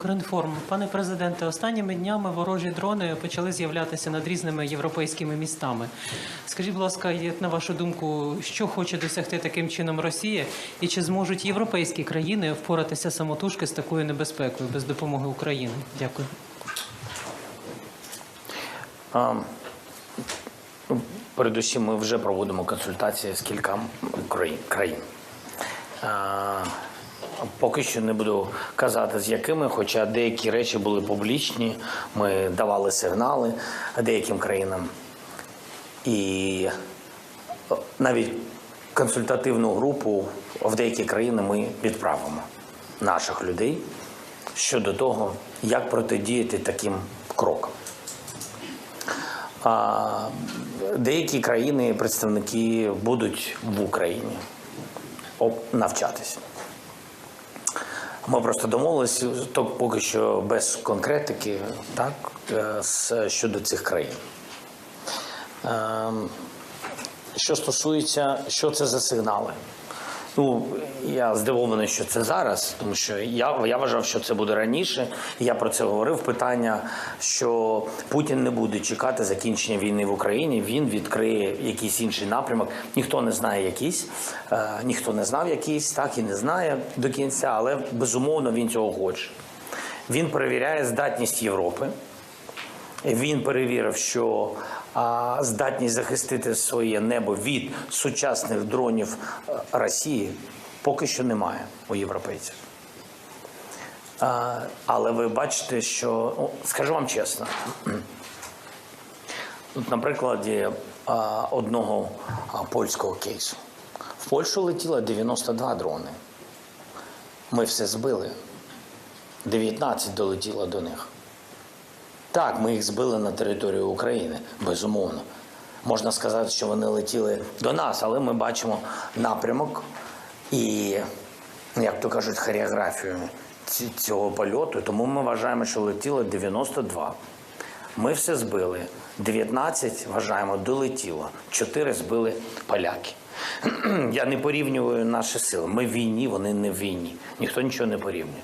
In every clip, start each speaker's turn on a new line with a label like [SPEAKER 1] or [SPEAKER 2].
[SPEAKER 1] Укрінформ. Пане президенте, останніми днями ворожі дрони почали з'являтися над різними європейськими містами. Скажіть, будь ласка, як на вашу думку, що хоче досягти таким чином Росія, і чи зможуть європейські країни впоратися самотужки з такою небезпекою без допомоги України? Дякую.
[SPEAKER 2] А, Передусім, ми вже проводимо консультації з країн. країн. А, Поки що не буду казати з якими, хоча деякі речі були публічні, ми давали сигнали деяким країнам. І навіть консультативну групу в деякі країни ми відправимо наших людей щодо того, як протидіяти таким крокам. А деякі країни, представники будуть в Україні навчатися. Ми просто домовилися, то поки що без конкретики, так, е, з- щодо цих країн. Ем, Що стосується, що це за сигнали? Ну, я здивований, що це зараз, тому що я, я вважав, що це буде раніше. Я про це говорив. Питання, що Путін не буде чекати закінчення війни в Україні. Він відкриє якийсь інший напрямок. Ніхто не знає якийсь, е, ніхто не знав якийсь, так і не знає до кінця, але безумовно він цього хоче. Він перевіряє здатність Європи. Він перевірив, що а, здатність захистити своє небо від сучасних дронів е, Росії поки що немає у європейців. Але ви бачите, що ну, скажу вам чесно, От на прикладі одного польського кейсу. В Польщу летіло 92 дрони. Ми все збили. 19 долетіло до них. Так, ми їх збили на територію України, безумовно. Можна сказати, що вони летіли до нас, але ми бачимо напрямок і, як то кажуть, хореографію цього польоту. Тому ми вважаємо, що летіло 92. Ми все збили. 19, вважаємо, долетіло. 4 збили поляки. Я не порівнюю наші сили. Ми в війні, вони не в війні. Ніхто нічого не порівнює.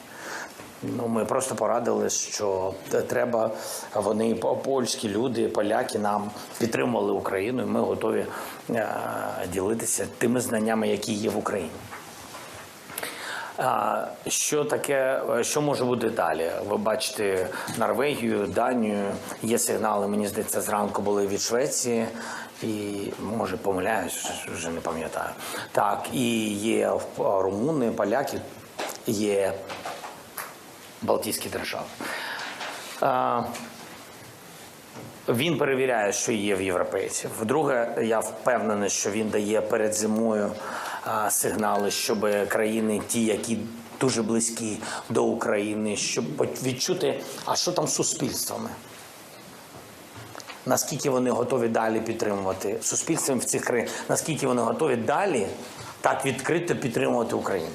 [SPEAKER 2] Ну, ми просто порадили, що треба вони польські люди, поляки нам підтримували Україну, і ми готові е, ділитися тими знаннями, які є в Україні. Що таке, що може бути далі? Ви бачите Норвегію, Данію. Є сигнали, мені здається, зранку були від Швеції, і може помиляюсь, вже не пам'ятаю. Так, і є румуни, поляки, є Балтійські держави. Він перевіряє, що є в європейців. Вдруге, я впевнений, що він дає перед зимою сигнали, щоб країни, ті, які дуже близькі до України, щоб відчути, а що там з суспільствами. Наскільки вони готові далі підтримувати суспільством в цих країнах, наскільки вони готові далі так відкрито підтримувати Україну.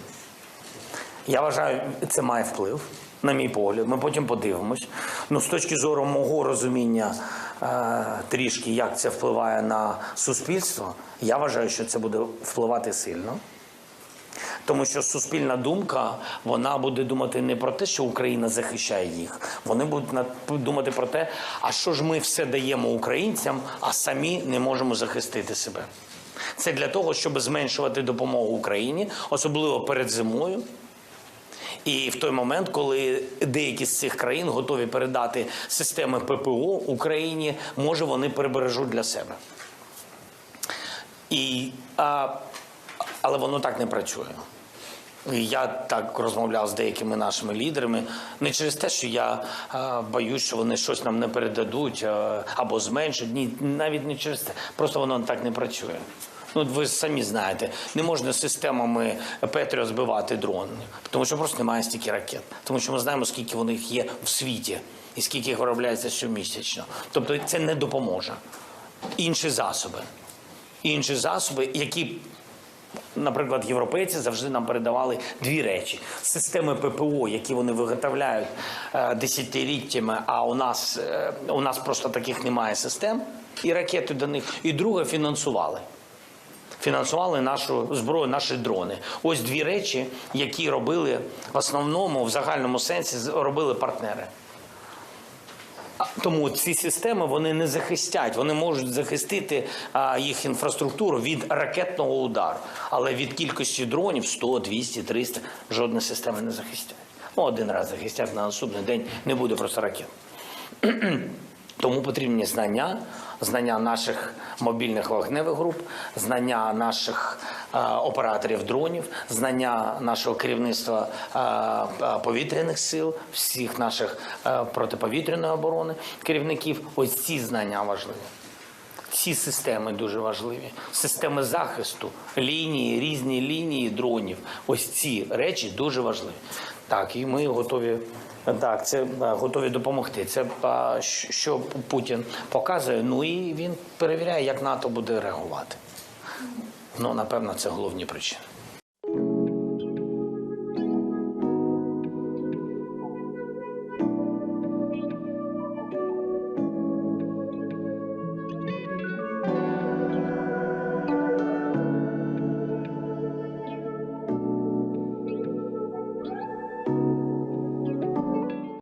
[SPEAKER 2] Я вважаю, це має вплив, на мій погляд. Ми потім подивимось. Ну, з точки зору мого розуміння е, трішки, як це впливає на суспільство, я вважаю, що це буде впливати сильно. Тому що суспільна думка вона буде думати не про те, що Україна захищає їх. Вони будуть думати про те, а що ж ми все даємо українцям, а самі не можемо захистити себе. Це для того, щоб зменшувати допомогу Україні, особливо перед зимою. І в той момент, коли деякі з цих країн готові передати системи ППО Україні, може вони перебережуть для себе. І, а, але воно так не працює. Я так розмовляв з деякими нашими лідерами не через те, що я а, боюсь, що вони щось нам не передадуть а, або зменшать. Ні, навіть не через те. Просто воно так не працює. Ну, ви самі знаєте, не можна системами Петріо збивати дрон, тому що просто немає стільки ракет. Тому що ми знаємо, скільки вони їх є в світі і скільки їх виробляється щомісячно. Тобто це не допоможе. Інші засоби. Інші засоби, які Наприклад, європейці завжди нам передавали дві речі: системи ППО, які вони виготовляють е, десятиліттями. А у нас е, у нас просто таких немає систем, і ракети до них. І друге фінансували. Фінансували нашу зброю, наші дрони. Ось дві речі, які робили в основному, в загальному сенсі, робили партнери. Тому ці системи вони не захистять, вони можуть захистити а, їх інфраструктуру від ракетного удару, але від кількості дронів 100, 200, 300 жодна система не захистять. Ну, один раз захистять на наступний день не буде просто ракет. Тому потрібні знання, знання наших мобільних вогневих груп, знання наших е, операторів дронів, знання нашого керівництва е, е, повітряних сил, всіх наших е, протиповітряної оборони керівників. Ось ці знання важливі. Ці системи дуже важливі. Системи захисту, лінії, різні лінії дронів. Ось ці речі дуже важливі. Так, і ми готові. Так, це е, готові допомогти. Це е, що Путін показує. Ну і він перевіряє, як НАТО буде реагувати. Ну, напевно, це головні причини.